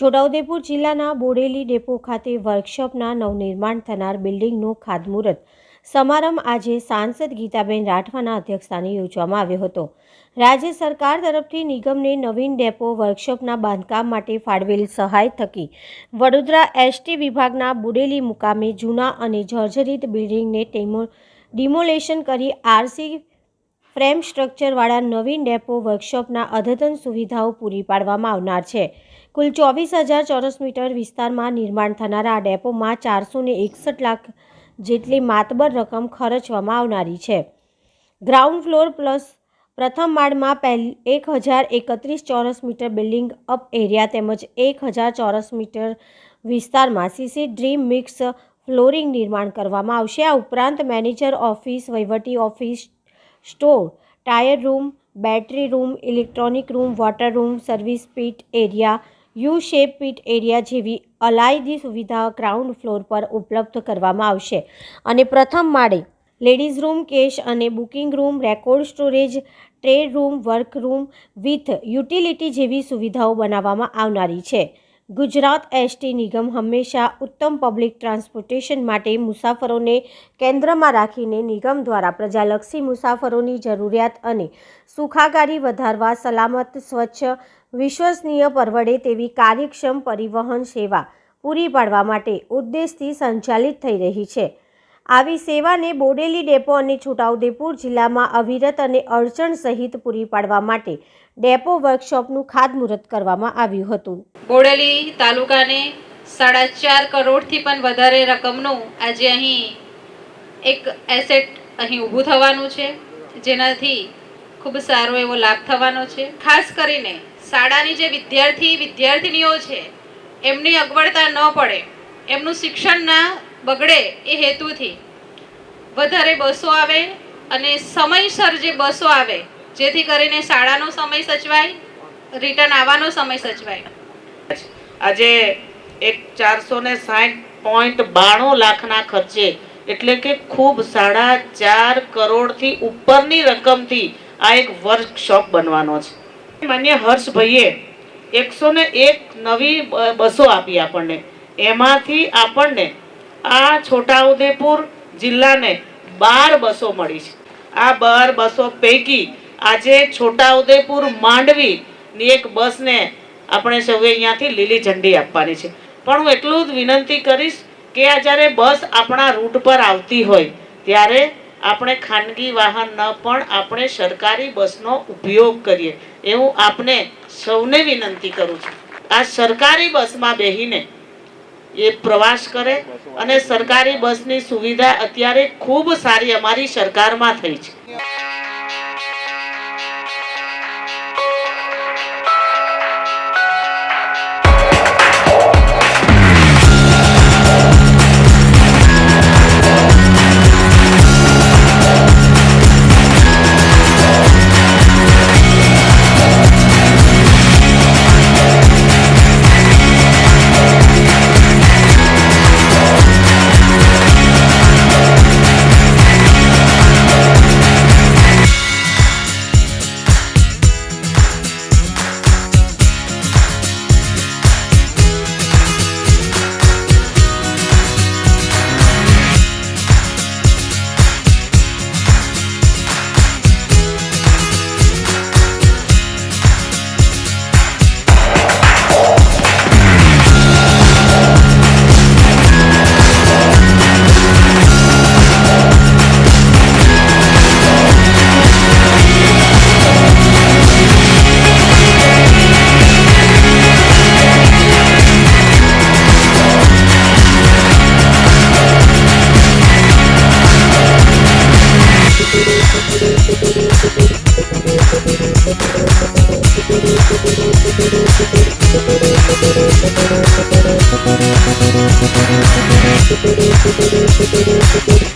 છોટાઉદેપુર જિલ્લાના બોડેલી ડેપો ખાતે વર્કશોપના નવનિર્માણ થનાર બિલ્ડિંગનું ખાતમુહૂર્ત. સમારંભ આજે સાંસદ ગીતાબેન રાઠવાના અધ્યક્ષસ્થાને યોજવામાં આવ્યો હતો. રાજ્ય સરકાર તરફથી નિગમને નવીન ડેપો વર્કશોપના બાંધકામ માટે ફાળવેલ સહાય થકી વડોદરા એસટી વિભાગના બુડેલી મુકામે જૂના અને જર્જરિત બિલ્ડિંગને ડિમોલેશન કરી આરસી ફ્રેમ સ્ટ્રક્ચરવાળા નવીન ડેપો વર્કશોપના અદ્યતન સુવિધાઓ પૂરી પાડવામાં આવનાર છે. કુલ ચોવીસ હજાર ચોરસ મીટર વિસ્તારમાં નિર્માણ થનારા આ ડેપોમાં ચારસો ને એકસઠ લાખ જેટલી માતબર રકમ ખર્ચવામાં આવનારી છે. ગ્રાઉન્ડ ફ્લોર પ્લસ પ્રથમ માળમાં પહેલ એક હજાર એકત્રીસ ચોરસ મીટર બિલ્ડિંગ અપ એરિયા તેમજ એક હજાર ચોરસ મીટર વિસ્તારમાં સીસી ડ્રીમ મિક્સ ફ્લોરિંગ નિર્માણ કરવામાં આવશે. આ ઉપરાંત મેનેજર ઓફિસ, વહીવટી office store, tyre room, battery room, electronic room, water room, service pit area, U shape pit area જેવી અલાયદી સુવિધા ગ્રાઉન્ડ ફ્લોર પર ઉપલબ્ધ કરવામાં આવશે. અને પ્રથમ માળે લેડીઝ રૂમ, કેશ અને booking room, record storage, trade room, work room with utility જેવી સુવિધાઓ બનાવવામાં આવનારી છે. ગુજરાત એસટી નિગમ હંમેશા ઉત્તમ પબ્લિક ટ્રાન્સપોર્ટેશન માટે મુસાફરોને કેન્દ્રમાં રાખીને નિગમ દ્વારા પ્રજાલક્ષી મુસાફરોની જરૂરિયાત અને સુખાકારી વધારવા, સલામત, સ્વચ્છ, વિશ્વસનીય પરવડે તેવી કાર્યક્ષમ પરિવહન સેવા પૂરી પાડવા માટે ઉદ્દેશથી સંચાલિત થઈ રહી છે. આવી સેવાને બોડેલી ડેપો અને છોટાઉદેપુર જિલ્લામાં અવિરત અને અડચણ સહિત પૂરી પાડવા માટે ડેપો વર્કશોપનું ખાતમુહૂર્ત કરવામાં આવ્યું હતું. બોડેલી તાલુકાને સાડા ચાર કરોડથી પણ વધારે રકમનું આજે અહીં એક એસેટ અહીં ઊભું થવાનું છે, જેનાથી ખૂબ સારો એવો લાભ થવાનો છે. ખાસ કરીને શાળાની જે વિદ્યાર્થી વિદ્યાર્થીનીઓ છે, એમની અગવડતા ન પડે, એમનું શિક્ષણ ના બગડે એ હેતુથી. વધારે બસો આવે અને સમયસર જે બસો આવે, જેથી કરીને શાળાનો સમય સચવાય રિટર્ન આવવાનો સમય સચવાય. આજે એક ચારસો ને સાઠ પોઈન્ટ બાણું લાખના ખર્ચે, એટલે કે ખૂબ સાડા ચાર કરોડથી ઉપરની રકમથી આ એક વર્કશોપ બનવાનો છે. માન્ય હર્ષભાઈએ એકસો ને એક નવી બસો આપી આપણને. એમાંથી આપણને આ છોટાઉદેપુર જિલ્લાને બાર બસો મળી છે. આ બાર બસો પૈકી આજે છોટાઉદેપુર માંડવી ની એક બસને આપણે સૌએ અહીંયાથી લીલી ઝંડી આપવાની છે. પણ હું એટલું જ વિનંતી કરીશ કે આ જ્યારે બસ આપણા રૂટ પર આવતી હોય, ત્યારે આપણે ખાનગી વાહન ન પણ આપણે સરકારી બસનો ઉપયોગ કરીએ. એવું આપને સૌને વિનંતી કરું છું. આ સરકારી બસમાં બેહીને એ પ્રવાસ કરે અને સરકારી બસની સુવિધા અત્યારે ખૂબ સારી અમારી સરકારમાં થઈ છે. Thank